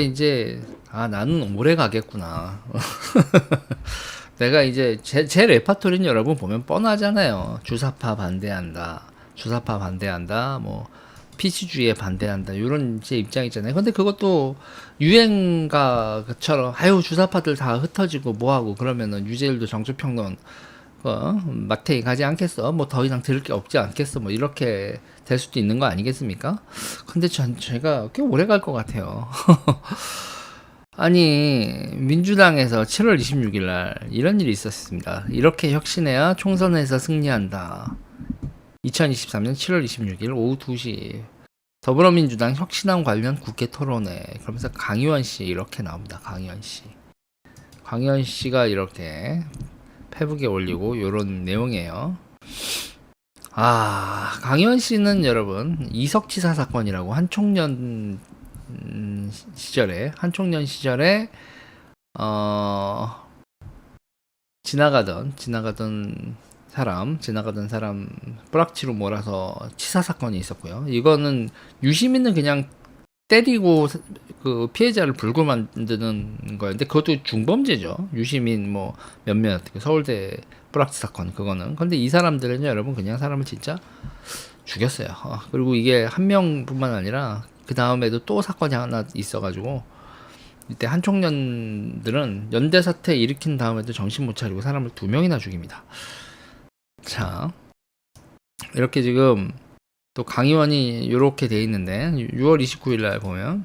이제 아 나는 오래 가겠구나. 내가 이제 제, 제 레파토리는 여러분 보면 뻔하잖아요. 주사파 반대한다. 주사파 반대한다. 뭐 피치주의에 반대한다. 이런 제 입장이잖아요. 근데 그것도 유행가처럼 아유 주사파들 다 흩어지고 뭐하고 그러면은 유재일도 정치평론 어, 마태이 가지 않겠어. 뭐 더 이상 들을 게 없지 않겠어. 뭐 이렇게 될 수도 있는 거 아니겠습니까? 근데 전 제가 꽤 오래 갈 것 같아요. 아니 민주당에서 7월 26일 날 이런 일이 있었습니다. 이렇게 혁신해야 총선에서 승리한다. 2023년 7월 26일 오후 2시 더불어민주당 혁신안 관련 국회 토론회 그러면서 강의원 씨 이렇게 나옵니다. 강의원 씨. 강의원 씨가 이렇게 페북에 올리고 요런 내용이에요. 아, 강의원 씨는 여러분 이석치사 사건이라고 한총련 음, 시절에 한총련 시절에 어 지나가던 지나가던 사람 지나가던 사람 뿌락치로 몰아서 치사 사건이 있었고요. 이거는 유시민은 그냥 때리고 사- 그 피해자를 불구 만드는 거였는데 그것도 중범죄죠. 유시민 뭐 몇몇 그 서울대 뿌락치 사건 그거는. 근데 이 사람들은요 여러분 그냥 사람을 진짜 죽였어요. 어, 그리고 이게 한 명뿐만 아니라 그 다음에도 또 사건이 하나 있어가지고 이때 한 청년들은 연대 사태 일으킨 다음에도 정신 못 차리고 사람을 두 명이나 죽입니다. 자 이렇게 지금 또 강의원이 이렇게 돼 있는데 6월 29일 날 보면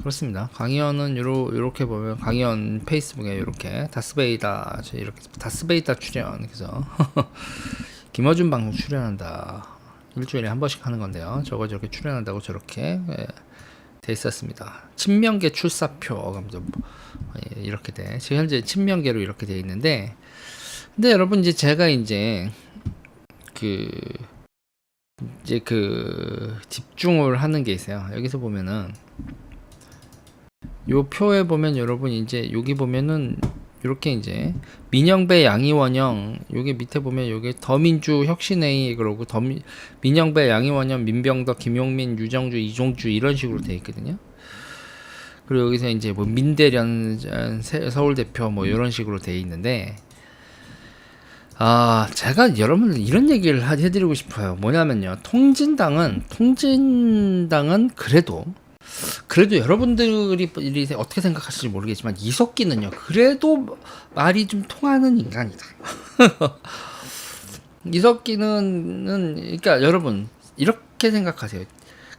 그렇습니다. 강의원은 요러, 요렇게 보면 강의원 페이스북에 이렇게 다스베이다 저 이렇게 다스베이다 출연 그래서 김어준 방송 출연한다 일주일에 한 번씩 하는 건데요. 저거 저렇게 출연한다고 저렇게 예, 돼 있었습니다. 친명계 출사표 뭐, 예, 이렇게 돼 지금 현재 친명계로 이렇게 돼 있는데 근데 여러분 이제 제가 이제 그 이제 그 집중을 하는 게 있어요. 여기서 보면은 요 표에 보면 여러분 이제 여기 보면은 이렇게 이제 민영배 양이원영 여기 밑에 보면 여기 더민주 혁신회의 그러고 더민 민영배 양이원영 민병덕 김용민 유정주 이종주 이런 식으로 돼 있거든요. 그리고 여기서 이제 뭐 민대련 세- 서울 대표 뭐 이런 식으로 돼 있는데 아 제가 여러분 이런 얘기를 하- 해드리고 싶어요. 뭐냐면요 통진당은 통진당은 그래도 그래도 여러분들이 어떻게 생각하실지 모르겠지만 이석기는요 그래도 말이 좀 통하는 인간이다. 이석기는 그러니까 여러분 이렇게 생각하세요.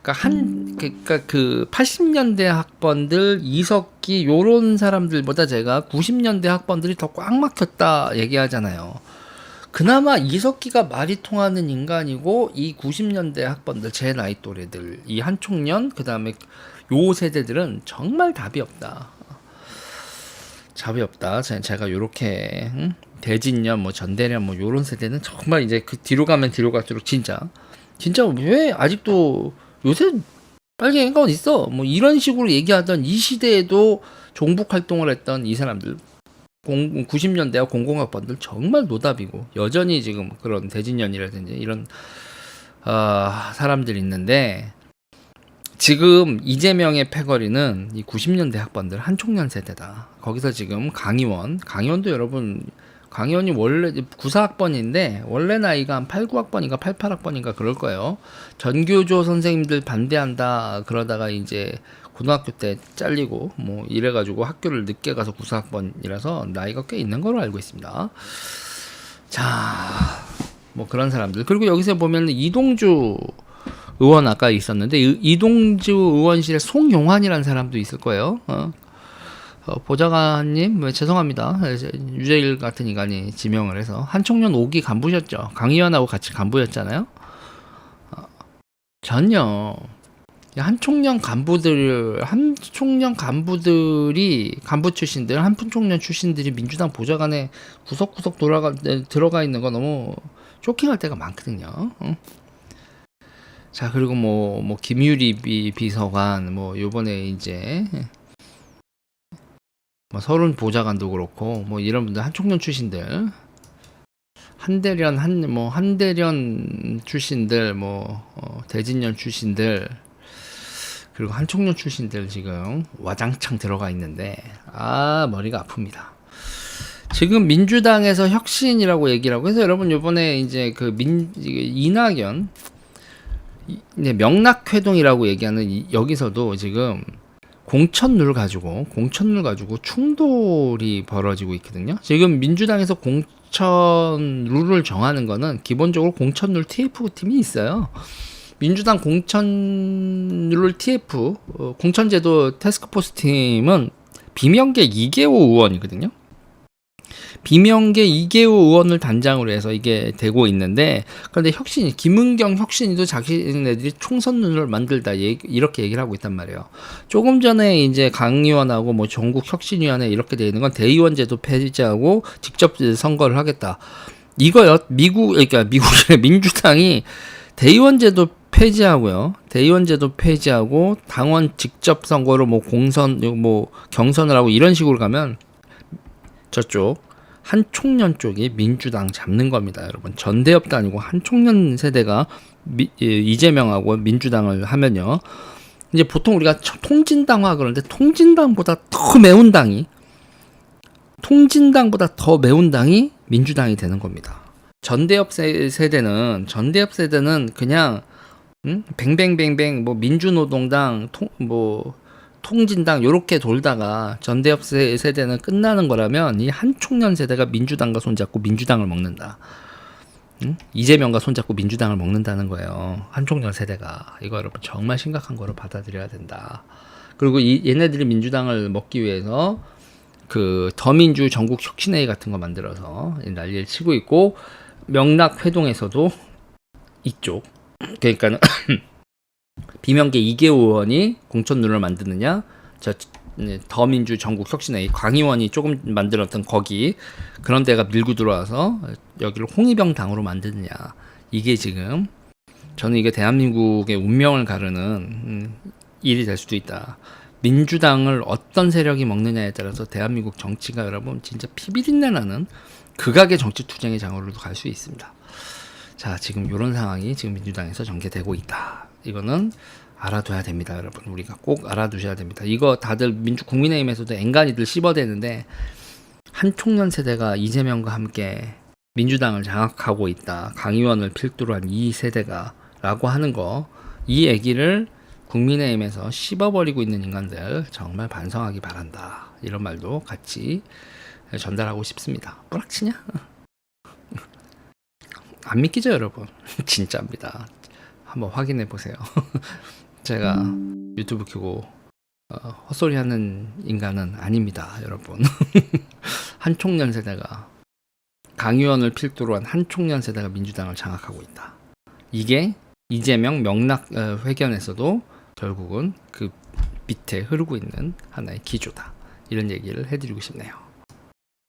그러니까 한 그러니까 그 80년대 학번들 이석기 요런 사람들보다 제가 90년대 학번들이 더 꽉 막혔다 얘기하잖아요. 그나마 이석기가 말이 통하는 인간이고 이 90년대 학번들 제 나이 또래들 이 한총련 그다음에 요 세대들은 정말 답이 없다. 답이 없다. 제- 제가 요렇게 응? 대진년 뭐 전대련 뭐 요런 세대는 정말 이제 그 뒤로 가면 뒤로 갈수록 진짜 진짜 왜 아직도 요새 빨갱이가 어디 있어? 뭐 이런 식으로 얘기하던 이 시대에도 종북 활동을 했던 이 사람들 90년대와 공공학 번들 정말 노답이고 여전히 지금 그런 대진년이라든지 이런 아 사람들이 있는데 지금 이재명의 패거리는 이 90년대 학번들 한총련 세대다. 거기서 지금 강의원, 강의원도 여러분 강의원이 원래 94학번인데 원래 나이가 한 8, 9학번인가 8, 8학번인가 그럴 거예요. 전교조 선생님들 반대한다 그러다가 이제 고등학교 때 잘리고 뭐 이래가지고 학교를 늦게 가서 94학번이라서 나이가 꽤 있는 걸로 알고 있습니다. 자, 뭐 그런 사람들 그리고 여기서 보면 이동주 의원 아까 있었는데 이- 이동주 의원실에 송용환이라는 사람도 있을 거예요. 어. 어, 보좌관님 뭐, 죄송합니다. 유재일 같은 인간이 지명을 해서 한총련 5기 간부셨죠. 강의원하고 같이 간부였잖아요. 어, 전혀 한총련 간부들 한총련 간부들이 간부 출신들 한총련 출신들이 민주당 보좌관에 구석구석 돌아가 들어가 있는 거 너무 쇼킹할 때가 많거든요. 어? 자 그리고 뭐뭐 김유리 비, 비서관 뭐 요번에 이제 뭐 서른 보좌관도 그렇고 뭐 이런 분들 한총련 출신들 한대련 한 뭐 한대련 출신들 뭐 어, 대진련 출신들 그리고 한총련 출신들 지금 와장창 들어가 있는데 아 머리가 아픕니다. 지금 민주당에서 혁신이라고 얘기를 하고 해서 여러분 요번에 이제 그 민 이낙연 명락회동이라고 얘기하는 이- 여기서도 지금 공천룰 가지고 공천룰 가지고 충돌이 벌어지고 있거든요. 지금 민주당에서 공천 룰을 정하는 거는 기본적으로 공천룰 TF 팀이 있어요. 민주당 공천룰 TF 어, 공천제도 테스크포스 팀은 비명계 이계호 의원이거든요. 비명계 이계호 의원을 단장으로 해서 이게 되고 있는데 그런데 혁신 김은경 혁신이도 자기네들이 총선 룰을 만들다 얘기- 이렇게 얘기를 하고 있단 말이에요. 조금 전에 이제 강 의원하고 뭐 전국 혁신위원회 이렇게 돼 있는 건 대의원제도 폐지하고 직접 선거를 하겠다. 이거요 미국 그러니까 미국의 민주당이 대의원제도 폐지하고요. 대의원제도 폐지하고 당원 직접 선거로 뭐 공선 뭐 경선을 하고 이런 식으로 가면 저쪽 한총련 쪽이 민주당 잡는 겁니다, 여러분. 전대협도 아니고 한총련 세대가 미, 예, 이재명하고 민주당을 하면요. 이제 보통 우리가 저- 통진당화 그러는데 통진당보다 더 매운 당이 통진당보다 더 매운 당이 민주당이 되는 겁니다. 전대협 세, 세대는 전대협 세대는 그냥 음? 뱅뱅뱅뱅 뭐 민주노동당 통, 뭐 통진당 요렇게 돌다가 전대협 세, 세대는 끝나는 거라면 이 한총련 세대가 민주당과 손잡고 민주당을 먹는다. 응? 이재명과 손잡고 민주당을 먹는다는 거예요. 한총련 세대가 이거 여러분 정말 심각한 거로 받아들여야 된다. 그리고 이 얘네들이 민주당을 먹기 위해서 그 더민주 전국 혁신회의 같은 거 만들어서 난리를 치고 있고 명락 회동에서도 이쪽 그러니까는 비명계 이계호 의원이 공천룰을 만드느냐 저 네, 더민주 전국 혁신회의 광 의원이 조금 만들었던 거기 그런 데가 밀고 들어와서 여기를 홍위병 당으로 만드느냐 이게 지금 저는 이게 대한민국의 운명을 가르는 음, 일이 될 수도 있다. 민주당을 어떤 세력이 먹느냐에 따라서 대한민국 정치가 여러분 진짜 피비린내 나는 극악의 정치 투쟁의 장으로도 갈 수 있습니다. 자, 지금 이런 상황이 지금 민주당에서 전개되고 있다. 이거는 알아둬야 됩니다, 여러분. 우리가 꼭 알아두셔야 됩니다. 이거 다들 민주 국민의힘에서도 앵간히들 씹어대는데 한 총련 세대가 이재명과 함께 민주당을 장악하고 있다. 강 의원을 필두로 한 이 세대가라고 하는 거, 이 얘기를 국민의힘에서 씹어버리고 있는 인간들 정말 반성하기 바란다. 이런 말도 같이 전달하고 싶습니다. 뿌락치냐? 안 믿기죠, 여러분? 진짜입니다. 한번 확인해 보세요. 제가 유튜브 켜고 어, 헛소리 하는 인간은 아닙니다, 여러분. 한총련 세대가 강 의원을 필두로 한 한총련 세대가 민주당을 장악하고 있다. 이게 이재명 명락 어, 회견에서도 결국은 그 밑에 흐르고 있는 하나의 기조다. 이런 얘기를 해드리고 싶네요.